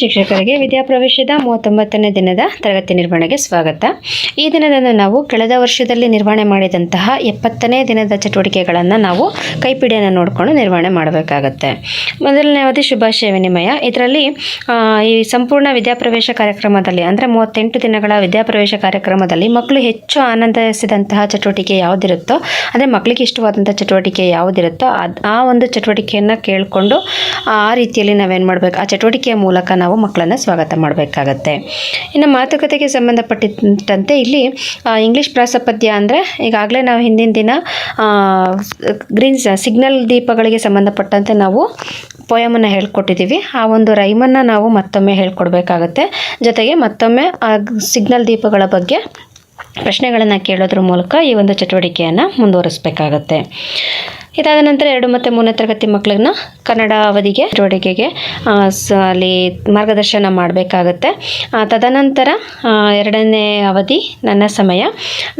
ಶಿಕ್ಷಕರಿಗೆ ವಿದ್ಯಾಪ್ರವೇಶದ ಮೂವತ್ತೊಂಬತ್ತನೇ ದಿನದ ತರಗತಿ ನಿರ್ವಹಣೆಗೆ ಸ್ವಾಗತ. ಈ ದಿನದಂದು ನಾವು ಕಳೆದ ವರ್ಷದಲ್ಲಿ ನಿರ್ವಹಣೆ ಮಾಡಿದಂತಹ ಎಪ್ಪತ್ತನೇ ದಿನದ ಚಟುವಟಿಕೆಗಳನ್ನು ನಾವು ಕೈಪಿಡಿಯನ್ನು ನೋಡಿಕೊಂಡು ನಿರ್ವಹಣೆ ಮಾಡಬೇಕಾಗತ್ತೆ. ಮೊದಲನೇ ಅವಧಿ ಶುಭಾಶಯ ವಿನಿಮಯ. ಇದರಲ್ಲಿ ಈ ಸಂಪೂರ್ಣ ವಿದ್ಯಾಪ್ರವೇಶ ಕಾರ್ಯಕ್ರಮದಲ್ಲಿ, ಅಂದರೆ ಮೂವತ್ತೆಂಟು ದಿನಗಳ ವಿದ್ಯಾಪ್ರವೇಶ ಕಾರ್ಯಕ್ರಮದಲ್ಲಿ ಮಕ್ಕಳು ಹೆಚ್ಚು ಆನಂದಿಸಿದಂತಹ ಚಟುವಟಿಕೆ ಯಾವುದಿರುತ್ತೋ, ಅಂದರೆ ಮಕ್ಕಳಿಗೆ ಇಷ್ಟವಾದಂಥ ಚಟುವಟಿಕೆ ಯಾವುದಿರುತ್ತೋ ಅದು, ಆ ಒಂದು ಚಟುವಟಿಕೆಯನ್ನು ಕೇಳಿಕೊಂಡು ಆ ರೀತಿಯಲ್ಲಿ ನಾವೇನು ಮಾಡಬೇಕು? ಆ ಚಟುವಟಿಕೆಯ ಮೂಲಕ ನಾವು ಮಕ್ಕಳನ್ನು ಸ್ವಾಗತ ಮಾಡಬೇಕಾಗತ್ತೆ. ಇನ್ನು ಮಾತುಕತೆಗೆ ಸಂಬಂಧಪಟ್ಟಿದ್ದಂತೆ ಇಲ್ಲಿ ಇಂಗ್ಲೀಷ್ ಪ್ರಾಸಪದ್ಯ ಅಂದರೆ ಈಗಾಗಲೇ ನಾವು ಹಿಂದಿನ ದಿನ ಗ್ರೀನ್ ಸಿಗ್ನಲ್ ದೀಪಗಳಿಗೆ ಸಂಬಂಧಪಟ್ಟಂತೆ ನಾವು ಪೋಯಮನ್ನು ಹೇಳ್ಕೊಟ್ಟಿದ್ದೀವಿ ಆ ಒಂದು ರೈಮನ್ನು ನಾವು ಮತ್ತೊಮ್ಮೆ ಹೇಳ್ಕೊಡ್ಬೇಕಾಗತ್ತೆ. ಜೊತೆಗೆ ಮತ್ತೊಮ್ಮೆ, ಆ, ಸಿಗ್ನಲ್ ದೀಪಗಳ ಬಗ್ಗೆ ಪ್ರಶ್ನೆಗಳನ್ನು ಕೇಳೋದ್ರ ಮೂಲಕ ಈ ಒಂದು ಚಟುವಟಿಕೆಯನ್ನು ಮುಂದುವರಿಸಬೇಕಾಗತ್ತೆ. ಇದಾದ ನಂತರ ಎರಡು ಮತ್ತು ಮೂರನೇ ತರಗತಿ ಮಕ್ಕಳನ್ನ ಕನ್ನಡ ಅವಧಿಗೆ ಚಟುವಟಿಕೆಗೆ ಸ, ಅಲ್ಲಿ ಮಾರ್ಗದರ್ಶನ ಮಾಡಬೇಕಾಗತ್ತೆ. ತದನಂತರ ಎರಡನೇ ಅವಧಿ ನನ್ನ ಸಮಯ.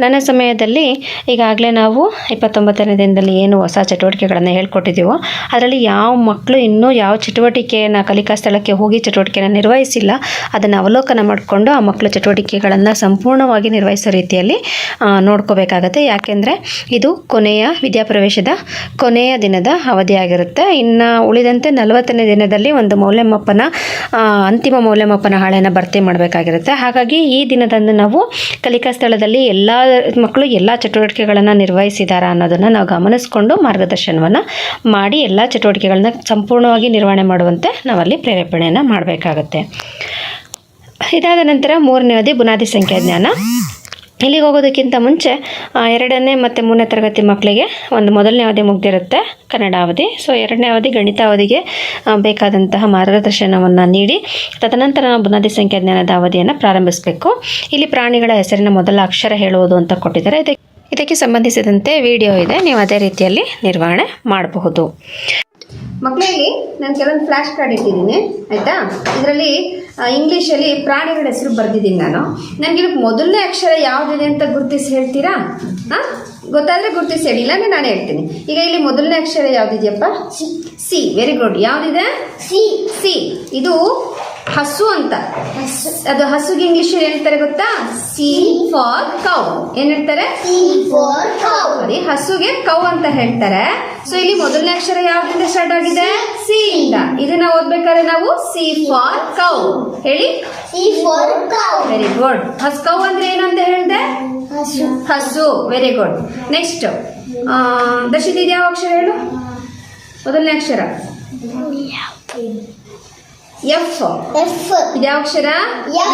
ನನ್ನ ಸಮಯದಲ್ಲಿ ಈಗಾಗಲೇ ನಾವು ಇಪ್ಪತ್ತೊಂಬತ್ತನೇ ದಿನದಲ್ಲಿ ಏನು ಹೊಸ ಚಟುವಟಿಕೆಗಳನ್ನು ಹೇಳ್ಕೊಟ್ಟಿದ್ದೀವೋ ಅದರಲ್ಲಿ ಯಾವ ಮಕ್ಕಳು ಇನ್ನೂ ಯಾವ ಚಟುವಟಿಕೆಯನ್ನು ಕಲಿಕಾ ಸ್ಥಳಕ್ಕೆ ಹೋಗಿ ಚಟುವಟಿಕೆಯನ್ನು ನಿರ್ವಹಿಸಿಲ್ಲ, ಅದನ್ನು ಅವಲೋಕನ ಮಾಡಿಕೊಂಡು ಆ ಮಕ್ಕಳ ಚಟುವಟಿಕೆಗಳನ್ನು ಸಂಪೂರ್ಣವಾಗಿ ನಿರ್ವಹಿಸೋ ರೀತಿಯಲ್ಲಿ ನೋಡ್ಕೋಬೇಕಾಗತ್ತೆ. ಯಾಕೆಂದರೆ ಇದು ಕೊನೆಯ ವಿದ್ಯಾಪ್ರವೇಶದ ಕೊನೆಯ ದಿನದ ಅವಧಿಯಾಗಿರುತ್ತೆ. ಇನ್ನು ಉಳಿದಂತೆ ನಲವತ್ತನೇ ದಿನದಲ್ಲಿ ಒಂದು ಮೌಲ್ಯಮಾಪನ ಅಂತಿಮ ಮೌಲ್ಯಮಾಪನ ಹಾಳೆಯನ್ನು ಭರ್ತಿ ಮಾಡಬೇಕಾಗಿರುತ್ತೆ. ಹಾಗಾಗಿ ಈ ದಿನದಂದು ನಾವು ಕಲಿಕಾ ಸ್ಥಳದಲ್ಲಿ ಎಲ್ಲ ಮಕ್ಕಳು ಎಲ್ಲ ಚಟುವಟಿಕೆಗಳನ್ನು ನಿರ್ವಹಿಸಿದಾರಾ ಅನ್ನೋದನ್ನು ನಾವು ಗಮನಿಸಿಕೊಂಡು ಮಾರ್ಗದರ್ಶನವನ್ನು ಮಾಡಿ ಎಲ್ಲ ಚಟುವಟಿಕೆಗಳನ್ನ ಸಂಪೂರ್ಣವಾಗಿ ನಿರ್ವಹಣೆ ಮಾಡುವಂತೆ ನಾವಲ್ಲಿ ಪ್ರೇರೇಪಣೆಯನ್ನು ಮಾಡಬೇಕಾಗತ್ತೆ. ಇದಾದ ನಂತರ ಮೂರನೇ ಅವಧಿ ಬುನಾದಿ ಸಂಖ್ಯಾ ಜ್ಞಾನ ಇಲ್ಲಿಗೆ ಹೋಗೋದಕ್ಕಿಂತ ಮುಂಚೆ ಎರಡನೇ ಮತ್ತು ಮೂರನೇ ತರಗತಿ ಮಕ್ಕಳಿಗೆ ಒಂದು ಮೊದಲನೇ ಅವಧಿ ಮುಗ್ದಿರುತ್ತೆ ಕನ್ನಡ ಅವಧಿ. ಸೊ ಎರಡನೇ ಅವಧಿ ಗಣಿತ ಅವಧಿಗೆ ಬೇಕಾದಂತಹ ಮಾರ್ಗದರ್ಶನವನ್ನು ನೀಡಿ, ತದನಂತರ ನಾವು ಬುನಾದಿ ಸಂಖ್ಯಾ ಜ್ಞಾನದ ಅವಧಿಯನ್ನು ಪ್ರಾರಂಭಿಸಬೇಕು. ಇಲ್ಲಿ ಪ್ರಾಣಿಗಳ ಹೆಸರಿನ ಮೊದಲ ಅಕ್ಷರ ಹೇಳುವುದು ಅಂತ ಕೊಟ್ಟಿದ್ದಾರೆ. ಇದಕ್ಕೆ ಇದಕ್ಕೆ ಸಂಬಂಧಿಸಿದಂತೆ ವಿಡಿಯೋ ಇದೆ. ನೀವು ಅದೇ ರೀತಿಯಲ್ಲಿ ನಿರ್ವಹಣೆ ಮಾಡಬಹುದು. ಮಕ್ಕಳಲ್ಲಿ ನಾನು ಕೆಲವೊಂದು ಫ್ಲ್ಯಾಶ್ ಕಾರ್ಡ್ ಇಟ್ಟಿದ್ದೀನಿ ಆಯಿತಾ? ಇದರಲ್ಲಿ ಇಂಗ್ಲೀಷಲ್ಲಿ ಪ್ರಾಣಿಗಳ ಹೆಸರು ಬರೆದಿದ್ದೀನಿ ನಾನು. ನನಗೆ ಮೊದಲನೇ ಅಕ್ಷರ ಯಾವುದಿದೆ ಅಂತ ಗುರುತಿಸಿ ಹೇಳ್ತೀರಾ? ಹಾಂ ಗೊತ್ತಾದರೆ ಗುರುತಿಸಿ ಹೇಳಿ ಇಲ್ಲಾಂದ್ರೆ ನಾನು ಹೇಳ್ತೀನಿ. ಈಗ ಇಲ್ಲಿ ಮೊದಲನೇ ಅಕ್ಷರ ಯಾವುದಿದೆಯಪ್ಪ? ಸಿ. ವೆರಿ ಗುಡ್ ಯಾವುದಿದೆ? ಸಿ. ಸಿ. ಇದು ಹಸು ಅಂತ. ಅದು ಹಸುಗೆ ಇಂಗ್ಲಿಷ್ ಹೇಳ್ತಾರೆ ಗೊತ್ತಾ? ಸಿ ಫಾರ್ ಕೌ ಏನಿರ್ತಾರೆ ಹೇಳ್ತಾರೆ? ನೋಡಿ ಹಸುಗೆ ಕೌ ಅಂತ ಹೇಳ್ತಾರೆ. ಸೊ ಇಲ್ಲಿ ಮೊದಲನೇ ಅಕ್ಷರ ಯಾವ್ದಿಂದ ಸ್ಟಾರ್ಟ್ ಆಗಿದೆ? ಸಿ ಇಂದ ಇದನ್ನ ಓದ್ಬೇಕಾದ್ರೆ ನಾವು ಸಿ ಫಾರ್ ಕೌ ಹೇಳಿ? ವೆರಿ ಗುಡ್ ಹಸ್ ಕೌ ಅಂದ್ರೆ ಏನಂತ ಹೇಳ್ದೆ? ಹಸು. ವೆರಿ ಗುಡ್ ನೆಕ್ಸ್ಟ್ ದರ್ಶಿತ್ ಯಾವ ಅಕ್ಷರ ಹೇಳು? ಮೊದಲನೇ ಅಕ್ಷರ? ಎಫ್ ಎಫ್ ಇದ್ಯಾವ ಅಕ್ಷರ.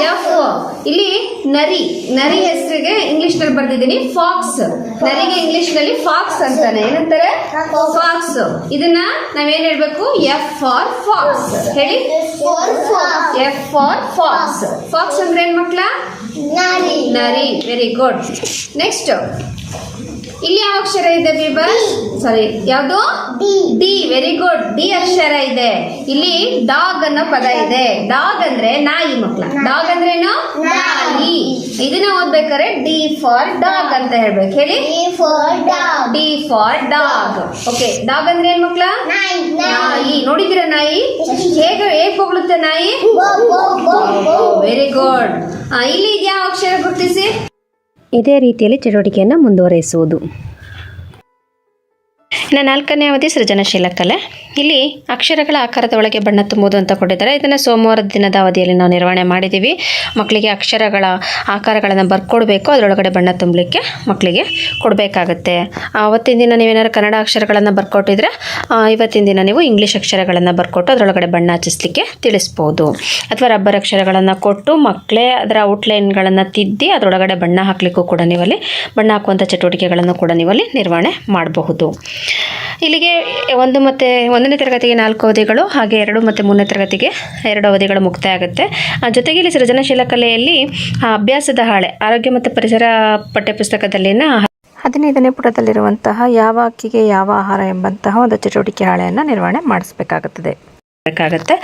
ಎಫ್ ಇಲ್ಲಿ ನರಿ ನರಿ ಹೆಸರಿಗೆ ಇಂಗ್ಲಿಷ್ನಲ್ಲಿ ಬರ್ದಿದ್ದೀನಿ ಫಾಕ್ಸ್ ನರಿಗೆ ಇಂಗ್ಲಿಷ್ನಲ್ಲಿ ಫಾಕ್ಸ್ ಅಂತಾನೆ. ಏನಂತಾರೆ? ಫಾಕ್ಸ್ ಇದನ್ನ ನಾವೇನ್ ಹೇಳ್ಬೇಕು? ಎಫ್ ಫಾರ್ ಫಾಕ್ಸ್ ಹೇಳಿ? ಎಫ್ ಫಾರ್ ಫಾಕ್ಸ್ ಫಾಕ್ಸ್ ಅಂದ್ರೆ ಏನ್ ಮಕ್ಳ? ನರಿ. ವೆರಿ ಗುಡ್ ನೆಕ್ಸ್ಟ್ ಇಲ್ಲಿ ಯಾವ ಅಕ್ಷರ ಇದೆ ಬೀಬರ್ ಸಾರಿ. ಯಾವುದು? ಡಿ. ವೆರಿ ಗುಡ್ ಡಿ ಅಕ್ಷರ ಇದೆ. ಇಲ್ಲಿ ಡಾಗ್ ಅನ್ನೋ ಪದ ಇದೆ. ಡಾಗ್ ಅಂದ್ರೆ ನಾಯಿ ಮಕ್ಕಳ ಡಾಗ್ ಅಂದ್ರೆ ಏನು? ನಾಯಿ. ಇದನ್ನ ಓದ್ಬೇಕಾದ್ರೆ ಡಿ ಫಾರ್ ಡಾಗ್ ಅಂತ ಹೇಳ್ಬೇಕು. ಹೇಳಿ? D for dog. Okay. Dog ಅಂದ್ರೆ ಏನ್ ಮಕ್ಕಳ ನಾಯಿ. ನೋಡಿದಿರ ನಾಯಿ. ಹೇಗೆ ಹೇಗ್ ಹೋಗ್ಳುತ್ತೆ ನಾಯಿ? ವೆರಿ ಗುಡ್ ಇಲ್ಲಿ ಯಾವ ಅಕ್ಷರ ಗುರುತಿಸಿ? ಇದೇ ರೀತಿಯಲ್ಲಿ ಚಟುವಟಿಕೆಯನ್ನು ಮುಂದುವರಿಸುವುದು. ಇನ್ನು ನಾಲ್ಕನೇ ಅವಧಿ ಸೃಜನಶೀಲ ಕಲೆ. ಇಲ್ಲಿ ಅಕ್ಷರಗಳ ಆಕಾರದ ಒಳಗೆ ಬಣ್ಣ ತುಂಬುವುದು ಅಂತ ಕೊಟ್ಟಿದ್ದಾರೆ. ಇದನ್ನು ಸೋಮವಾರದ ದಿನದ ಅವಧಿಯಲ್ಲಿ ನಾವು ನಿರ್ವಹಣೆ ಮಾಡಿದ್ದೀವಿ. ಮಕ್ಕಳಿಗೆ ಅಕ್ಷರಗಳ ಆಕಾರಗಳನ್ನು ಬರ್ಕೊಡ್ಬೇಕು. ಅದರೊಳಗಡೆ ಬಣ್ಣ ತುಂಬಲಿಕ್ಕೆ ಮಕ್ಕಳಿಗೆ ಕೊಡಬೇಕಾಗತ್ತೆ. ಅವತ್ತಿನ ದಿನ ನೀವೇನಾದ್ರು ಕನ್ನಡ ಅಕ್ಷರಗಳನ್ನು ಬರ್ಕೊಟ್ಟಿದ್ರೆ ಇವತ್ತಿನ ದಿನ ನೀವು ಇಂಗ್ಲೀಷ್ ಅಕ್ಷರಗಳನ್ನು ಬರ್ಕೊಟ್ಟು ಅದರೊಳಗಡೆ ಬಣ್ಣ ಹಚ್ಚಿಸ್ಲಿಕ್ಕೆ ತಿಳಿಸ್ಬೋದು. ಅಥವಾ ರಬ್ಬರ್ ಅಕ್ಷರಗಳನ್ನು ಕೊಟ್ಟು ಮಕ್ಕಳೇ ಅದರ ಔಟ್ಲೈನ್ಗಳನ್ನು ತಿದ್ದಿ ಅದರೊಳಗಡೆ ಬಣ್ಣ ಹಾಕಲಿಕ್ಕೂ ಕೂಡ ನೀವಲ್ಲಿ ಬಣ್ಣ ಹಾಕುವಂಥ ಚಟುವಟಿಕೆಗಳನ್ನು ಕೂಡ ನೀವಲ್ಲಿ ನಿರ್ವಹಣೆ ಮಾಡಬಹುದು. ಇಲ್ಲಿಗೆ ಒಂದು ಮತ್ತು ಒಂದನೇ ತರಗತಿಗೆ ನಾಲ್ಕು ಅವಧಿಗಳು, ಹಾಗೆ ಎರಡು ಮತ್ತು ಮೂರನೇ ತರಗತಿಗೆ ಎರಡು ಅವಧಿಗಳು ಮುಕ್ತಾಯ ಆಗುತ್ತೆ. ಜೊತೆಗೆ ಇಲ್ಲಿ ಸೃಜನಶೀಲ ಕಲೆಯಲ್ಲಿ ಅಭ್ಯಾಸದ ಹಾಳೆ, ಆರೋಗ್ಯ ಮತ್ತು ಪರಿಸರ ಪಠ್ಯಪುಸ್ತಕದಲ್ಲಿನ ಹದಿನೈದನೇ ಪುಟದಲ್ಲಿರುವಂತಹ ಯಾವ ಅಕ್ಕಿಗೆ ಯಾವ ಆಹಾರ ಎಂಬಂತಹ ಒಂದು ಚಟುವಟಿಕೆ ಹಾಳೆಯನ್ನು ನಿರ್ವಹಣೆ ಮಾಡಿಸಬೇಕಾಗುತ್ತದೆ. ಬೇಕಾಗುತ್ತೆ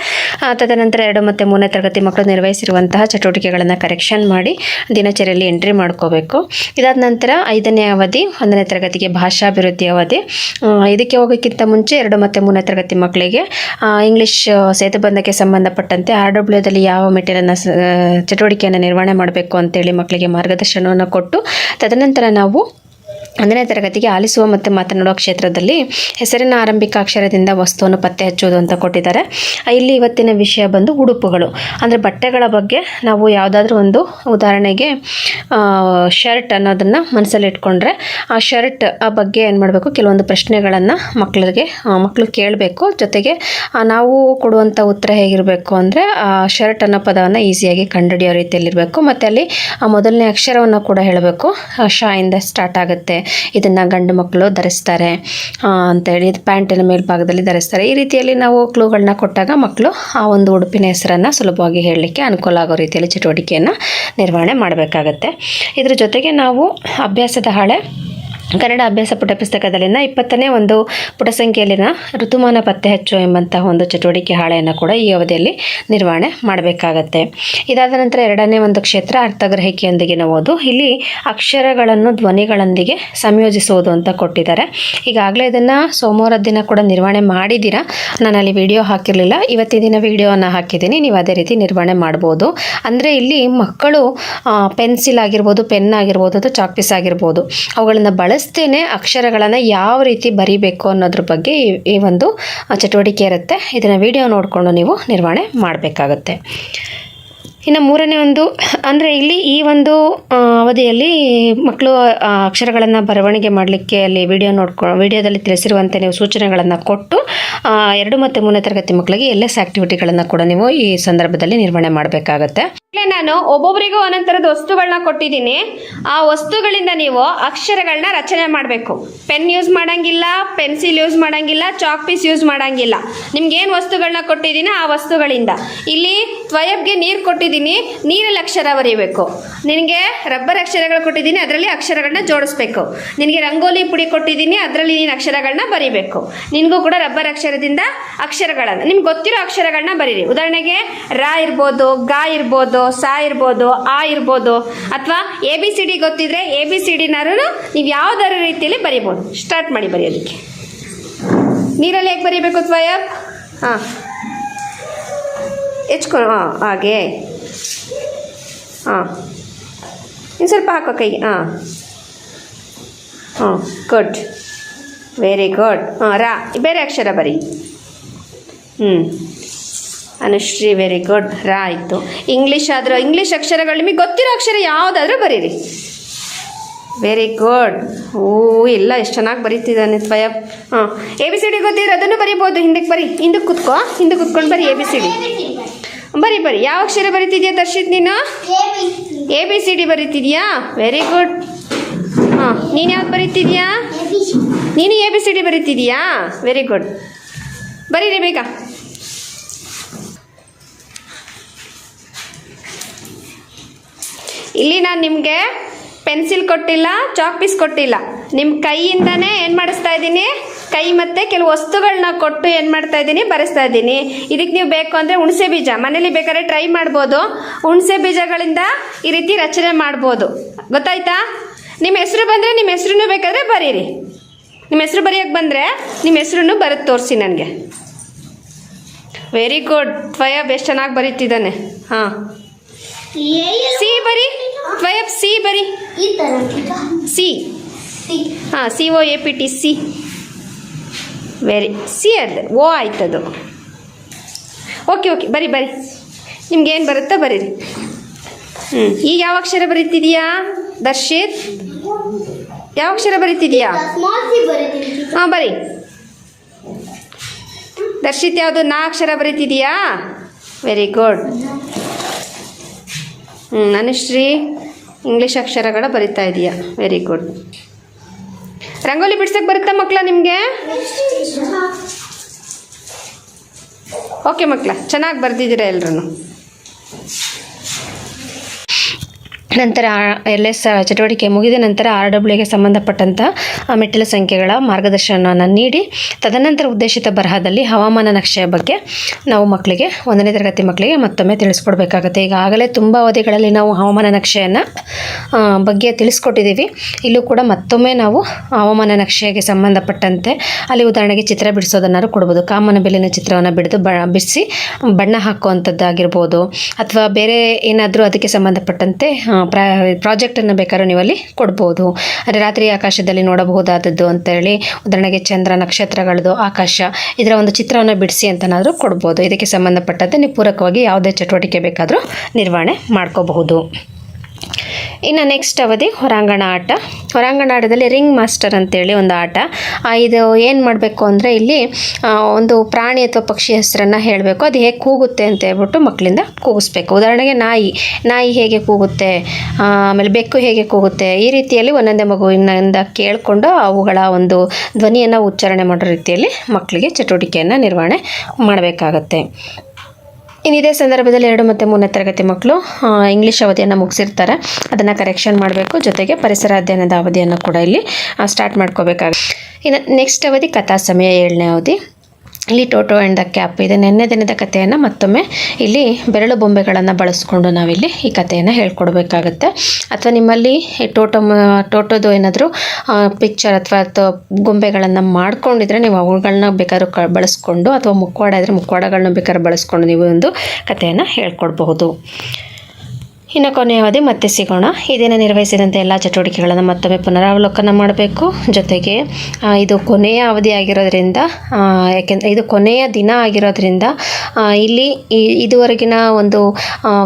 ತದನಂತರ ಎರಡು ಮತ್ತು ಮೂರನೇ ತರಗತಿ ಮಕ್ಕಳು ನಿರ್ವಹಿಸಿರುವಂತಹ ಚಟುವಟಿಕೆಗಳನ್ನು ಕರೆಕ್ಷನ್ ಮಾಡಿ ದಿನಚರಿಯಲ್ಲಿ ಎಂಟ್ರಿ ಮಾಡ್ಕೋಬೇಕು. ಇದಾದ ನಂತರ ಐದನೇ ಅವಧಿ, ಒಂದನೇ ತರಗತಿಗೆ ಭಾಷಾಭಿವೃದ್ಧಿ ಅವಧಿ. ಇದಕ್ಕೆ ಹೋಗೋಕ್ಕಿಂತ ಮುಂಚೆ ಎರಡು ಮತ್ತು ಮೂರನೇ ತರಗತಿ ಮಕ್ಕಳಿಗೆ ಇಂಗ್ಲೀಷ್ ಇಂಗ್ಲಿಷ್ ಸೇತುಬಂಧಕ್ಕೆ ಸಂಬಂಧಪಟ್ಟಂತೆ ಆರ್ ಡಬ್ಲ್ಯೂದಲ್ಲಿ ಯಾವ ಮೆಟೀರಿಯಲ್ನ ಚಟುವಟಿಕೆಯನ್ನು ನಿರ್ವಹಣೆ ಮಾಡಬೇಕು ಅಂತೇಳಿ ಮಕ್ಕಳಿಗೆ ಮಾರ್ಗದರ್ಶನವನ್ನು ಕೊಟ್ಟು, ತದನಂತರ ನಾವು ಒಂದನೇ ತರಗತಿಗೆ ಆಲಿಸುವ ಮತ್ತು ಮಾತನಾಡುವ ಕ್ಷೇತ್ರದಲ್ಲಿ ಹೆಸರಿನ ಆರಂಭಿಕ ಅಕ್ಷರದಿಂದ ವಸ್ತುವನ್ನು ಪತ್ತೆ ಹಚ್ಚುವುದು ಅಂತ ಕೊಟ್ಟಿದ್ದಾರೆ. ಇಲ್ಲಿ ಇವತ್ತಿನ ವಿಷಯ ಬಂದು ಉಡುಪುಗಳು. ಅಂದರೆ ಬಟ್ಟೆಗಳ ಬಗ್ಗೆ ನಾವು ಯಾವುದಾದ್ರೂ ಒಂದು ಉದಾಹರಣೆಗೆ ಶರ್ಟ್ ಅನ್ನೋದನ್ನು ಮನಸ್ಸಲ್ಲಿ ಇಟ್ಕೊಂಡ್ರೆ ಆ ಶರ್ಟ್ ಆ ಬಗ್ಗೆ ಏನು ಮಾಡಬೇಕು? ಕೆಲವೊಂದು ಪ್ರಶ್ನೆಗಳನ್ನು ಮಕ್ಕಳಿಗೆ ಮಕ್ಕಳು ಕೇಳಬೇಕು. ಜೊತೆಗೆ ನಾವು ಕೊಡುವಂಥ ಉತ್ತರ ಹೇಗಿರಬೇಕು ಅಂದರೆ, ಆ, ಶರ್ಟ್ ಅನ್ನೋ ಪದವನ್ನು ಈಸಿಯಾಗಿ ಕಂಡುಹಿಡಿಯೋ ರೀತಿಯಲ್ಲಿರಬೇಕು. ಮತ್ತು ಅಲ್ಲಿ, ಆ, ಮೊದಲನೇ ಅಕ್ಷರವನ್ನು ಕೂಡ ಹೇಳಬೇಕು. ಶಾಯಿಂದ ಸ್ಟಾರ್ಟ್ ಆಗುತ್ತೆ. ಇದನ್ನು ಗಂಡು ಮಕ್ಕಳು ಧರಿಸ್ತಾರೆ. ಅಂತೇಳಿ ಇದು ಪ್ಯಾಂಟಿನ ಮೇಲ್ಭಾಗದಲ್ಲಿ ಧರಿಸ್ತಾರೆ. ಈ ರೀತಿಯಲ್ಲಿ ನಾವು ಕ್ಲೂಗಳನ್ನ ಕೊಟ್ಟಾಗ ಮಕ್ಕಳು ಆ ಒಂದು ಉಡುಪಿನ ಹೆಸರನ್ನು ಸುಲಭವಾಗಿ ಹೇಳಲಿಕ್ಕೆ ಅನುಕೂಲ ಆಗೋ ರೀತಿಯಲ್ಲಿ ಚಟುವಟಿಕೆಯನ್ನು ನಿರ್ವಹಣೆ ಮಾಡಬೇಕಾಗತ್ತೆ. ಇದರ ಜೊತೆಗೆ ನಾವು ಅಭ್ಯಾಸದ ಹಾಳೆ ಕನ್ನಡ ಅಭ್ಯಾಸ ಪುಟ ಪುಸ್ತಕದಲ್ಲಿನ ಇಪ್ಪತ್ತನೇ ಒಂದು ಪುಟ ಸಂಖ್ಯೆಯಲ್ಲಿನ ಋತುಮಾನ ಪತ್ತೆ ಹಚ್ಚು ಎಂಬಂತಹ ಒಂದು ಚಟುವಟಿಕೆ ಹಾಳೆಯನ್ನು ಕೂಡ ಈ ಅವಧಿಯಲ್ಲಿ ನಿರ್ವಹಣೆ ಮಾಡಬೇಕಾಗತ್ತೆ. ಇದಾದ ನಂತರ ಎರಡನೇ ಒಂದು ಕ್ಷೇತ್ರ ಅರ್ಥಗ್ರಹಿಕೆಯೊಂದಿಗಿನ ಓದು. ಇಲ್ಲಿ ಅಕ್ಷರಗಳನ್ನು ಧ್ವನಿಗಳೊಂದಿಗೆ ಸಂಯೋಜಿಸುವುದು ಅಂತ ಕೊಟ್ಟಿದ್ದಾರೆ. ಈಗಾಗಲೇ ಇದನ್ನು ಸೋಮವಾರ ದಿನ ಕೂಡ ನಿರ್ವಹಣೆ ಮಾಡಿದ್ದೀರಾ? ನಾನು ಅಲ್ಲಿ ವಿಡಿಯೋ ಹಾಕಿರಲಿಲ್ಲ. ಇವತ್ತಿನ ದಿನ ವಿಡಿಯೋವನ್ನು ಹಾಕಿದ್ದೀನಿ. ನೀವು ಅದೇ ರೀತಿ ನಿರ್ವಹಣೆ ಮಾಡ್ಬೋದು. ಅಂದರೆ ಇಲ್ಲಿ ಮಕ್ಕಳು ಪೆನ್ಸಿಲ್ ಆಗಿರ್ಬೋದು, ಪೆನ್ ಆಗಿರ್ಬೋದು ಅಥವಾ ಚಾಕ್ ಪೀಸ್ ಆಗಿರ್ಬೋದು, ಅವುಗಳನ್ನು ಬಳಸ್ತೇನೆ ಅಕ್ಷರಗಳನ್ನು ಯಾವ ರೀತಿ ಬರಿಬೇಕು ಅನ್ನೋದ್ರ ಬಗ್ಗೆ ಈ- ಒಂದು ಚಟುವಟಿಕೆ ಇರುತ್ತೆ. ಇದನ್ನು ವಿಡಿಯೋ ನೋಡಿಕೊಂಡು ನೀವು ನಿರ್ವಹಣೆ ಮಾಡಬೇಕಾಗತ್ತೆ. ಇನ್ನು ಮೂರನೇ ಒಂದು, ಅಂದರೆ ಇಲ್ಲಿ ಈ ಒಂದು ಅವಧಿಯಲ್ಲಿ ಮಕ್ಕಳು ಅಕ್ಷರಗಳನ್ನು ಬರವಣಿಗೆ ಮಾಡಲಿಕ್ಕೆ ಅಲ್ಲಿ ವಿಡಿಯೋ ನೋಡ್ಕೊ ವಿಡಿಯೋದಲ್ಲಿ ತಿಳಿಸಿರುವಂತೆ ನೀವು ಸೂಚನೆಗಳನ್ನು ಕೊಟ್ಟು ಎರಡು ಮತ್ತು ಮೂರನೇ ತರಗತಿ ಮಕ್ಕಳಿಗೆ ಎಲ್ ಎಸ್ ಆ್ಯಕ್ಟಿವಿಟಿಗಳನ್ನು ಕೂಡ ನೀವು ಈ ಸಂದರ್ಭದಲ್ಲಿ ನಿರ್ವಹಣೆ ಮಾಡಬೇಕಾಗತ್ತೆ. ನಾನು ಒಬ್ಬೊಬ್ಬರಿಗೂ ಒಂದೊಂದು ಥರದ ವಸ್ತುಗಳನ್ನ ಕೊಟ್ಟಿದ್ದೀನಿ. ಆ ವಸ್ತುಗಳಿಂದ ನೀವು ಅಕ್ಷರಗಳನ್ನ ರಚನೆ ಮಾಡಬೇಕು. ಪೆನ್ ಯೂಸ್ ಮಾಡಂಗಿಲ್ಲ, ಪೆನ್ಸಿಲ್ ಯೂಸ್ ಮಾಡಂಗಿಲ್ಲ, ಚಾಕ್ ಪೀಸ್ ಯೂಸ್ ಮಾಡಂಗಿಲ್ಲ. ನಿಮ್ಗೆ ಏನು ವಸ್ತುಗಳನ್ನ ಕೊಟ್ಟಿದ್ದೀನಿ ಆ ವಸ್ತುಗಳಿಂದ. ಇಲ್ಲಿ ತ್ವಯಬ್ಗೆ ನೀರು ಕೊಟ್ಟಿದ್ದೀನಿ, ನೀರಲ್ಲಿ ಅಕ್ಷರ ಬರೀಬೇಕು. ನಿನಗೆ ರಬ್ಬರ್ ಅಕ್ಷರಗಳು ಕೊಟ್ಟಿದ್ದೀನಿ, ಅದರಲ್ಲಿ ಅಕ್ಷರಗಳನ್ನ ಜೋಡಿಸ್ಬೇಕು. ನಿನಗೆ ರಂಗೋಲಿ ಪುಡಿ ಕೊಟ್ಟಿದ್ದೀನಿ, ಅದರಲ್ಲಿ ನೀನು ಅಕ್ಷರಗಳನ್ನ ಬರೀಬೇಕು. ನಿನಗೂ ಕೂಡ ರಬ್ಬರ್ ಅಕ್ಷರದಿಂದ ಅಕ್ಷರಗಳನ್ನು, ನಿಮ್ಗೆ ಗೊತ್ತಿರೋ ಅಕ್ಷರಗಳನ್ನ ಬರೀರಿ. ಉದಾಹರಣೆಗೆ, ರಾ ಇರ್ಬೋದು, ಗಾ ಇರ್ಬೋದು ಸಾ ಇರ್ಬೋದು, ಆ ಇರ್ಬೋದು, ಅಥವಾ ಎ ಬಿ ಸಿ ಡಿ ಗೊತ್ತಿದ್ರೆ ಎ ಬಿ ಸಿ ಡಿನಾರು ನೀವು ಯಾವುದಾರ ರೀತಿಯಲ್ಲಿ ಬರಿಬೋದು. ಸ್ಟಾರ್ಟ್ ಮಾಡಿ ಬರೆಯೋದಕ್ಕೆ. ನೀರಲ್ಲಿ ಹೇಗೆ ಬರೀಬೇಕು ತ್ವಯಬ್ ಹಾಂ. ಹೆಚ್ಕೊ ಹಾಂ, ಹಾಗೆ. ಹಾಂ. ಇನ್ನು ಸ್ವಲ್ಪ ಹಾಕೋ ಕೈ. ಹಾಂ. ಹಾಂ ಗುಡ್ ವೆರಿ ಗುಡ್ ಹಾಂ, ರಾ. ಬೇರೆ ಅಕ್ಷರ ಬರಿ. ಹ್ಞೂ ಅನುಶ್ರೀ ವೆರಿ ಗುಡ್ ರಾ ಆಯಿತು ಇಂಗ್ಲೀಷ್ ಆದರೂ ಇಂಗ್ಲೀಷ್ ಅಕ್ಷರಗಳು ನಿಮಗೆ ಗೊತ್ತಿರೋ ಅಕ್ಷರ ಯಾವುದಾದ್ರೂ ಬರೀರಿ. ವೆರಿ ಗುಡ್ ಓ ಇಲ್ಲ ಎಷ್ಟು ಚೆನ್ನಾಗಿ ಬರೀತಿದ್ದಾನೆ ತ್ವಯ. ಹಾಂ ಎ ಬಿ ಸಿ ಡಿ ಗೊತ್ತಿದ್ರೆ ಅದನ್ನು ಬರೀಬೋದು. ಹಿಂದಕ್ಕೆ ಬರಿ ಹಿಂದಕ್ಕೆ ಕುತ್ಕೋ. ಹಿಂದಕ್ಕೆ ಕುತ್ಕೊಂಡು ಬರಿ ಎ ಬಿ ಸಿ ಡಿ ಬರಿ ಬರಿ. ಯಾವ ಅಕ್ಷರ ಬರೀತಿದ್ಯಾ ದರ್ಶಿತ್ ನೀನು? ಎ ಬಿ ಸಿ ಡಿ ಬರೀತಿದ್ಯಾ? ವೆರಿ ಗುಡ್ ಹಾಂ ನೀನು ಯಾವ್ದು ಬರೀತಿದ್ಯಾ? ನೀನು ಎ ಬಿ ಸಿ ಡಿ ಬರೀತಿದ್ಯಾ? ವೆರಿ ಗುಡ್ ಬರೀರಿ ಬೇಗ. ಇಲ್ಲಿ ನಾನು ನಿಮಗೆ ಪೆನ್ಸಿಲ್ ಕೊಟ್ಟಿಲ್ಲ ಚಾಕ್ ಪೀಸ್ ಕೊಟ್ಟಿಲ್ಲ. ನಿಮ್ಮ ಕೈಯಿಂದನೇ ಏನು ಮಾಡಿಸ್ತಾ ಇದ್ದೀನಿ? ಕೈ ಮತ್ತು ಕೆಲವು ವಸ್ತುಗಳನ್ನ ಕೊಟ್ಟು ಏನು ಮಾಡ್ತಾ ಇದ್ದೀನಿ? ಬರೆಸ್ತಾ ಇದ್ದೀನಿ. ಇದಕ್ಕೆ ನೀವು ಬೇಕು ಅಂದರೆ ಹುಣಸೆ ಬೀಜ. ಮನೇಲಿ ಬೇಕಾದ್ರೆ ಟ್ರೈ ಮಾಡ್ಬೋದು. ಹುಣಸೆ ಬೀಜಗಳಿಂದ ಈ ರೀತಿ ರಚನೆ ಮಾಡ್ಬೋದು. ಗೊತ್ತಾಯ್ತಾ? ನಿಮ್ಮ ಹೆಸರು ಬಂದರೆ ನಿಮ್ಮ ಹೆಸ್ರೂ ಬೇಕಾದರೆ ಬರೀರಿ. ನಿಮ್ಮ ಹೆಸರು ಬರೆಯೋಕ್ಕೆ ಬಂದರೆ ನಿಮ್ಮ ಹೆಸ್ರೂ ಬರೆದು ತೋರಿಸಿ ನನಗೆ. ವೆರಿ ಗುಡ್ ಫಯಬ್ ಎಷ್ಟು ಚೆನ್ನಾಗಿ ಬರೀತಿದ್ದಾನೆ. ಹಾಂ. ಸಿ ಬರಿ? ತ್ವಯಬ್ ಸಿ ಬರಿ? ಸಿ ಹಾಂ C O A P T C very C ಅದು ಓ ಆಯ್ತದು. ಓಕೆ ಓಕೆ ಬರಿ ಬರಿ. ನಿಮ್ಗೆ ಏನು ಬರುತ್ತೋ ಬರೀರಿ. ಹ್ಞೂ ಈಗ ಯಾವ ಅಕ್ಷರ ಬರೀತಿದೀಯಾ? ದರ್ಶಿತ್? ಯಾವ ಅಕ್ಷರ ಬರೀತಿದೀಯಾ? ಹಾಂ ಬರಿ. ದರ್ಶಿತ್ ಯಾವುದು? ನಾ ಅಕ್ಷರ ಬರೀತಿದೀಯಾ? ವೆರಿ ಗುಡ್ ಅನುಶ್ರೀ ಇಂಗ್ಲೀಷ್ ಅಕ್ಷರಗಳ ಬರಿತಾ ಇದೀಯಾ? ವೆರಿ ಗುಡ್ ರಂಗೋಲಿ ಬಿಡ್ಸಕ್ಕೆ ಬರುತ್ತಾ ಮಕ್ಕಳ ನಿಮಗೆ? ಓಕೆ ಮಕ್ಕಳ, ಚೆನ್ನಾಗಿ ಬರ್ದಿದ್ದೀರಾ ಎಲ್ರೂ ನಂತರ ಎಲ್ ಎಸ್ ಚಟುವಟಿಕೆ ಮುಗಿದ ನಂತರ ಆರ್ ಡಬ್ಲ್ಯೂಗೆ ಸಂಬಂಧಪಟ್ಟಂಥ ಮೆಟ್ಟಿಲು ಸಂಖ್ಯೆಗಳ ಮಾರ್ಗದರ್ಶನವನ್ನು ನೀಡಿ, ತದನಂತರ ಉದ್ದೇಶಿತ ಬರಹದಲ್ಲಿ ಹವಾಮಾನ ನಕ್ಷೆಯ ಬಗ್ಗೆ ನಾವು ಮಕ್ಕಳಿಗೆ, ಒಂದನೇ ತರಗತಿ ಮಕ್ಕಳಿಗೆ ಮತ್ತೊಮ್ಮೆ ತಿಳಿಸ್ಕೊಡ್ಬೇಕಾಗುತ್ತೆ. ಈಗಾಗಲೇ ತುಂಬ ಅವಧಿಗಳಲ್ಲಿ ನಾವು ಹವಾಮಾನ ನಕ್ಷೆಯನ್ನು ಬಗ್ಗೆ ತಿಳಿಸ್ಕೊಟ್ಟಿದ್ದೀವಿ. ಇಲ್ಲೂ ಕೂಡ ಮತ್ತೊಮ್ಮೆ ನಾವು ಹವಾಮಾನ ನಕ್ಷೆಗೆ ಸಂಬಂಧಪಟ್ಟಂತೆ ಅಲ್ಲಿ ಉದಾಹರಣೆಗೆ ಚಿತ್ರ ಬಿಡಿಸೋದನ್ನಾರು ಕೊಡ್ಬೋದು. ಕಾಮನ ಚಿತ್ರವನ್ನು ಬಿಡಿದು ಬ, ಬಿಡಿಸಿ ಬಣ್ಣ ಹಾಕುವಂಥದ್ದಾಗಿರ್ಬೋದು ಅಥವಾ ಬೇರೆ ಏನಾದರೂ ಅದಕ್ಕೆ ಸಂಬಂಧಪಟ್ಟಂತೆ ಪ್ರಾ, ಪ್ರಾಜೆಕ್ಟನ್ನು ಬೇಕಾದ್ರೂ ನೀವು ಅಲ್ಲಿ ಕೊಡ್ಬೋದು. ಅಂದರೆ ರಾತ್ರಿ ಆಕಾಶದಲ್ಲಿ ನೋಡಬಹುದಾದದ್ದು ಅಂತೇಳಿ, ಉದಾಹರಣೆಗೆ ಚಂದ್ರ ನಕ್ಷತ್ರಗಳದ್ದು ಆಕಾಶ, ಇದರ ಒಂದು ಚಿತ್ರವನ್ನು ಬಿಡಿಸಿ ಅಂತನಾದರೂ ಕೊಡ್ಬೋದು. ಇದಕ್ಕೆ ಸಂಬಂಧಪಟ್ಟಂತೆ ನೀವು ಪೂರಕವಾಗಿ ಯಾವುದೇ ಚಟುವಟಿಕೆ ಬೇಕಾದರೂ ನಿರ್ವಹಣೆ ಮಾಡ್ಕೋಬಹುದು. ಇನ್ನು ನೆಕ್ಸ್ಟ್ ಅವಧಿ ಹೊರಾಂಗಣ ಆಟ. ಹೊರಾಂಗಣ ಆಟದಲ್ಲಿ ರಿಂಗ್ ಮಾಸ್ಟರ್ ಅಂತೇಳಿ ಒಂದು ಆಟ. ಇದು ಏನು ಮಾಡಬೇಕು ಅಂದರೆ ಇಲ್ಲಿ ಒಂದು ಪ್ರಾಣಿ ಅಥವಾ ಪಕ್ಷಿ ಹೆಸರನ್ನು ಹೇಳಬೇಕು. ಅದು ಹೇಗೆ ಕೂಗುತ್ತೆ ಅಂತ ಹೇಳ್ಬಿಟ್ಟು ಮಕ್ಕಳಿಂದ ಕೂಗಿಸ್ಬೇಕು. ಉದಾಹರಣೆಗೆ ನಾಯಿ. ನಾಯಿ ಹೇಗೆ ಕೂಗುತ್ತೆ? ಆಮೇಲೆ ಬೆಕ್ಕು ಹೇಗೆ ಕೂಗುತ್ತೆ? ಈ ರೀತಿಯಲ್ಲಿ ಒಂದೊಂದೇ ಮಗುವಿನಿಂದ ಕೇಳಿಕೊಂಡು ಅವುಗಳ ಒಂದು ಧ್ವನಿಯನ್ನು ಉಚ್ಚಾರಣೆ ಮಾಡೋ ರೀತಿಯಲ್ಲಿ ಮಕ್ಕಳಿಗೆ ಚಟುವಟಿಕೆಯನ್ನು ನಿರ್ವಹಣೆ ಮಾಡಬೇಕಾಗತ್ತೆ. ಇನ್ನು ಇದೇ ಸಂದರ್ಭದಲ್ಲಿ ಎರಡು ಮತ್ತು ಮೂರನೇ ತರಗತಿ ಮಕ್ಕಳು ಇಂಗ್ಲೀಷ್ ಅವಧಿಯನ್ನು ಮುಗಿಸಿರ್ತಾರೆ. ಅದನ್ನು ಕರೆಕ್ಷನ್ ಮಾಡಬೇಕು. ಜೊತೆಗೆ ಪರಿಸರ ಅಧ್ಯಯನದ ಅವಧಿಯನ್ನು ಕೂಡ ಇಲ್ಲಿ ಸ್ಟಾರ್ಟ್ ಮಾಡ್ಕೋಬೇಕಾಗುತ್ತೆ. ಇನ್ನು ನೆಕ್ಸ್ಟ್ ಅವಧಿ ಕಥಾ ಸಮಯ ಏಳನೇ ಅವಧಿ. ಇಲ್ಲಿ ಟೋಟೋ ಆ್ಯಂಡ್ ದ ಕ್ಯಾಪ್ ಇದೆ. ನಿನ್ನೆ ದಿನದ ಕಥೆಯನ್ನು ಮತ್ತೊಮ್ಮೆ ಇಲ್ಲಿ ಬೆರಳು ಬೊಂಬೆಗಳನ್ನು ಬಳಸ್ಕೊಂಡು ನಾವಿಲ್ಲಿ ಈ ಕಥೆಯನ್ನು ಹೇಳ್ಕೊಡ್ಬೇಕಾಗತ್ತೆ. ಅಥವಾ ನಿಮ್ಮಲ್ಲಿ ಟೋಟೋ ಟೋಟೋದು ಏನಾದರೂ ಪಿಕ್ಚರ್ ಅಥವಾ ಅಥವಾ ಗೊಂಬೆಗಳನ್ನು ಮಾಡ್ಕೊಂಡಿದ್ರೆ ನೀವು ಅವುಗಳನ್ನ ಬೇಕಾದ್ರೂ ಕ, ಬಳಸ್ಕೊಂಡು ಅಥವಾ ಮುಕ್ವಾಡ ಇದ್ದರೆ ಮುಖವಾಡಗಳನ್ನ ಬೇಕಾದ್ರೂ ಬಳಸ್ಕೊಂಡು ನೀವು ಒಂದು ಕಥೆಯನ್ನು ಹೇಳ್ಕೊಡ್ಬಹುದು. ಇನ್ನು ಕೊನೆಯ ಅವಧಿ ಮತ್ತೆ ಸಿಗೋಣ. ಇದನ್ನು ದಿನ ನಿರ್ವಹಿಸಿದಂಥ ಎಲ್ಲ ಚಟುವಟಿಕೆಗಳನ್ನು ಮತ್ತೊಮ್ಮೆ ಪುನರಾವಲೋಕನ ಮಾಡಬೇಕು. ಜೊತೆಗೆ ಇದು ಕೊನೆಯ ಅವಧಿ ಆಗಿರೋದ್ರಿಂದ ಯಾಕೆಂದರೆ ಇದು ಕೊನೆಯ ದಿನ ಆಗಿರೋದ್ರಿಂದ ಇಲ್ಲಿ ಇದುವರೆಗಿನ ಒಂದು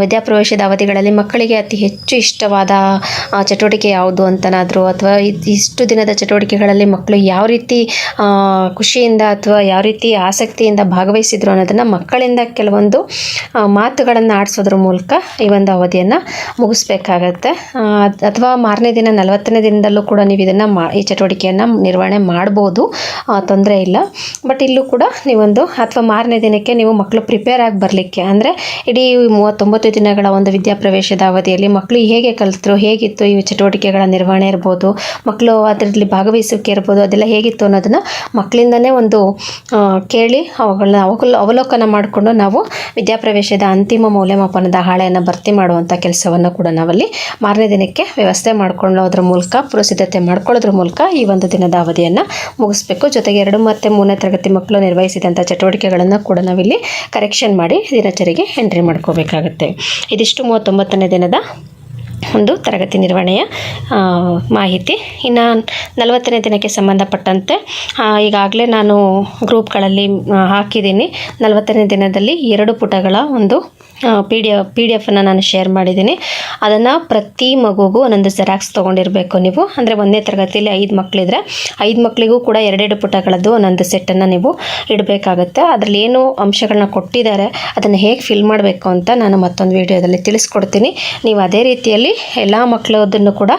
ವಿದ್ಯಾಪ್ರವೇಶದ ಅವಧಿಗಳಲ್ಲಿ ಮಕ್ಕಳಿಗೆ ಅತಿ ಹೆಚ್ಚು ಇಷ್ಟವಾದ ಚಟುವಟಿಕೆ ಯಾವುದು ಅಂತನಾದರೂ ಅಥವಾ ಇಷ್ಟು ದಿನದ ಚಟುವಟಿಕೆಗಳಲ್ಲಿ ಮಕ್ಕಳು ಯಾವ ರೀತಿ ಖುಷಿಯಿಂದ ಅಥವಾ ಯಾವ ರೀತಿ ಆಸಕ್ತಿಯಿಂದ ಭಾಗವಹಿಸಿದ್ರು ಅನ್ನೋದನ್ನು ಮಕ್ಕಳಿಂದ ಕೆಲವೊಂದು ಮಾತುಗಳನ್ನು ಆಡಿಸೋದ್ರ ಮೂಲಕ ಈ ಒಂದು ಅವಧಿಯನ್ನು ಮುಗಿಸ್ಬೇಕಾಗತ್ತೆ. ಅಥವಾ ಮಾರನೇ ದಿನ, ನಲವತ್ತನೇ ದಿನದಲ್ಲೂ ಕೂಡ ನೀವು ಇದನ್ನು ಮಾ, ಈ ಚಟುವಟಿಕೆಯನ್ನು ನಿರ್ವಹಣೆ ಮಾಡ್ಬೋದು. ತೊಂದರೆ ಇಲ್ಲ. ಬಟ್ ಇಲ್ಲೂ ಕೂಡ ನೀವೊಂದು, ಅಥವಾ ಮಾರನೇ ದಿನಕ್ಕೆ ನೀವು ಮಕ್ಕಳು ಪ್ರಿಪೇರ್ ಆಗಿ ಬರಲಿಕ್ಕೆ, ಅಂದರೆ ಇಡೀ ಮೂವತ್ತೊಂಬತ್ತು ದಿನಗಳ ಒಂದು ವಿದ್ಯಾಪ್ರವೇಶದ ಅವಧಿಯಲ್ಲಿ ಮಕ್ಕಳು ಹೇಗೆ ಕಲಿತರು ಹೇಗಿತ್ತು, ಈ ಚಟುವಟಿಕೆಗಳ ನಿರ್ವಹಣೆ ಇರ್ಬೋದು ಮಕ್ಕಳು ಅದರಲ್ಲಿ ಭಾಗವಹಿಸುವಿಕೆ ಇರ್ಬೋದು, ಅದೆಲ್ಲ ಹೇಗಿತ್ತು ಅನ್ನೋದನ್ನು ಮಕ್ಕಳಿಂದನೇ ಒಂದು ಕೇಳಿ ಅವುಗಳನ್ನ ಅವಲೋಕನ ಮಾಡಿಕೊಂಡು ನಾವು ವಿದ್ಯಾಪ್ರವೇಶದ ಅಂತಿಮ ಮೌಲ್ಯಮಾಪನದ ಹಾಳೆಯನ್ನು ಭರ್ತಿ ಮಾಡುವಂಥ ಕೆಲಸವನ್ನು ಕೂಡ ನಾವಲ್ಲಿ ಮಾರನೇ ದಿನಕ್ಕೆ ವ್ಯವಸ್ಥೆ ಮಾಡ್ಕೊಳ್ಳೋದ್ರ ಮೂಲಕ, ಪುರಸಿದ್ಧತೆ ಮಾಡ್ಕೊಳ್ಳೋದ್ರ ಮೂಲಕ ಈ ಒಂದು ದಿನದ ಅವಧಿಯನ್ನು ಮುಗಿಸ್ಬೇಕು. ಜೊತೆಗೆ ಎರಡು ಮತ್ತು ಮೂರನೇ ತರಗತಿ ಮಕ್ಕಳು ನಿರ್ವಹಿಸಿದಂಥ ಚಟುವಟಿಕೆಗಳನ್ನು ಕೂಡ ನಾವಿಲ್ಲಿ ಕರೆಕ್ಷನ್ ಮಾಡಿ ದಿನಚರಿಗೆ ಎಂಟ್ರಿ ಮಾಡ್ಕೋಬೇಕಾಗುತ್ತೆ. ಇದಿಷ್ಟು ಮೂವತ್ತೊಂಬತ್ತನೇ ದಿನದ ಒಂದು ತರಗತಿ ನಿರ್ವಹಣೆಯ ಮಾಹಿತಿ. ಇನ್ನು ನಲವತ್ತನೇ ದಿನಕ್ಕೆ ಸಂಬಂಧಪಟ್ಟಂತೆ ಈಗಾಗಲೇ ನಾನು ಗ್ರೂಪ್ಗಳಲ್ಲಿ ಹಾಕಿದ್ದೀನಿ. ನಲವತ್ತನೇ ದಿನದಲ್ಲಿ ಎರಡು ಪುಟಗಳ ಒಂದು P D F P D ಎಫನ್ನು ನಾನು ಶೇರ್ ಮಾಡಿದ್ದೀನಿ. ಅದನ್ನು ಪ್ರತಿ ಮಗುಗೂ ಒಂದೊಂದು ಜೆರಾಕ್ಸ್ ತೊಗೊಂಡಿರಬೇಕು ನೀವು. ಅಂದರೆ ಒಂದನೇ ತರಗತಿಯಲ್ಲಿ ಐದು ಮಕ್ಕಳಿದ್ರೆ ಐದು ಮಕ್ಕಳಿಗೂ ಕೂಡ ಎರಡೆರಡು ಪುಟಗಳದ್ದು ಒಂದೊಂದು ಸೆಟ್ಟನ್ನು ನೀವು ಇಡಬೇಕಾಗುತ್ತೆ. ಅದರಲ್ಲಿ ಏನು ಅಂಶಗಳನ್ನ ಕೊಟ್ಟಿದ್ದಾರೆ, ಅದನ್ನು ಹೇಗೆ ಫಿಲ್ ಮಾಡಬೇಕು ಅಂತ ನಾನು ಮತ್ತೊಂದು ವಿಡಿಯೋದಲ್ಲಿ ತಿಳಿಸ್ಕೊಡ್ತೀನಿ. ನೀವು ಅದೇ ರೀತಿಯಲ್ಲಿ ಎಲ್ಲ ಮಕ್ಕಳದನ್ನು ಕೂಡ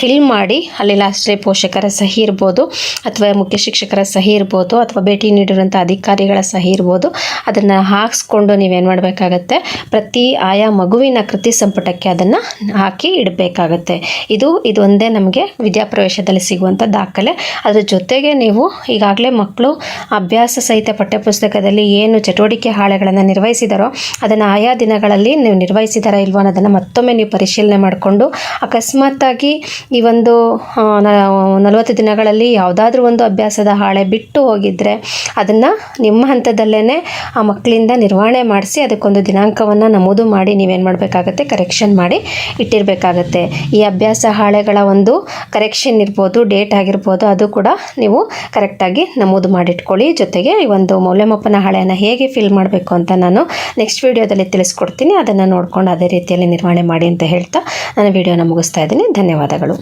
ಫಿಲ್ ಮಾಡಿ, ಅಲ್ಲಿ ಲಾಸ್ಟ್ಲಿ ಪೋಷಕರ ಸಹಿ ಇರ್ಬೋದು, ಅಥವಾ ಮುಖ್ಯ ಶಿಕ್ಷಕರ ಸಹಿ ಇರ್ಬೋದು, ಅಥವಾ ಭೇಟಿ ನೀಡಿರುವಂಥ ಅಧಿಕಾರಿಗಳ ಸಹಿ ಇರ್ಬೋದು, ಅದನ್ನು ಹಾಕ್ಸ್ಕೊಂಡು ನೀವೇನು ಮಾಡಬೇಕಾಗತ್ತೆ ಪ್ರತಿ ಆಯಾ ಮಗುವಿನ ಕೃತಿ ಸಂಪುಟಕ್ಕೆ ಅದನ್ನು ಹಾಕಿ ಇಡಬೇಕಾಗತ್ತೆ. ಇದು ಇದೊಂದೇ ನಮಗೆ ವಿದ್ಯಾಪ್ರವೇಶದಲ್ಲಿ ಸಿಗುವಂಥ ದಾಖಲೆ. ಅದರ ಜೊತೆಗೆ ನೀವು ಈಗಾಗಲೇ ಮಕ್ಕಳು ಅಭ್ಯಾಸ ಸಹಿತ ಪಠ್ಯಪುಸ್ತಕದಲ್ಲಿ ಏನು ಚಟುವಟಿಕೆ ಹಾಳೆಗಳನ್ನು ನಿರ್ವಹಿಸಿದಾರೋ, ಅದನ್ನು ಆಯಾ ದಿನಗಳಲ್ಲಿ ನೀವು ನಿರ್ವಹಿಸಿದಾರಾ ಇಲ್ವೋ ಅನ್ನೋದನ್ನು ಮತ್ತೊಮ್ಮೆ ನೀವು ಪರಿಶೀಲನೆ ಮಾಡಿಕೊಂಡು, ಅಕಸ್ಮಾತ್ತಾಗಿ ಈ ಒಂದು ನಲವತ್ತು ದಿನಗಳಲ್ಲಿ ಯಾವುದಾದ್ರೂ ಒಂದು ಅಭ್ಯಾಸದ ಹಾಳೆ ಬಿಟ್ಟು ಹೋಗಿದ್ರೆ, ಅದನ್ನು ನಿಮ್ಮ ಹಂತದಲ್ಲೇ ಆ ಮಕ್ಕಳಿಂದ ನಿರ್ವಹಣೆ ಮಾಡಿಸಿ ಅದಕ್ಕೊಂದು ದಿನಾಂಕವನ್ನು ನಮೂದು ಮಾಡಿ ನೀವೇನು ಮಾಡಬೇಕಾಗತ್ತೆ ಕರೆಕ್ಷನ್ ಮಾಡಿ ಇಟ್ಟಿರಬೇಕಾಗತ್ತೆ. ಈ ಅಭ್ಯಾಸ ಹಾಳೆಗಳ ಒಂದು ಕರೆಕ್ಷನ್ ಇರ್ಬೋದು ಡೇಟ್ ಆಗಿರ್ಬೋದು, ಅದು ಕೂಡ ನೀವು ಕರೆಕ್ಟಾಗಿ ನಮೂದು ಮಾಡಿಟ್ಕೊಳ್ಳಿ. ಜೊತೆಗೆ ಈ ಒಂದು ಮೌಲ್ಯಮಾಪನ ಹಾಳೆಯನ್ನು ಹೇಗೆ ಫಿಲ್ ಮಾಡಬೇಕು ಅಂತ ನಾನು ನೆಕ್ಸ್ಟ್ ವಿಡಿಯೋದಲ್ಲಿ ತಿಳಿಸ್ಕೊಡ್ತೀನಿ. ಅದನ್ನು ನೋಡ್ಕೊಂಡು ಅದೇ ರೀತಿಯಲ್ಲಿ ನಿರ್ವಹಣೆ ಮಾಡಿ ಅಂತ ಹೇಳ್ತಾ ನಾನು ವಿಡಿಯೋನ ಮುಗಿಸ್ತಾ ಇದ್ದೀನಿ. ಧನ್ಯವಾದಗಳು.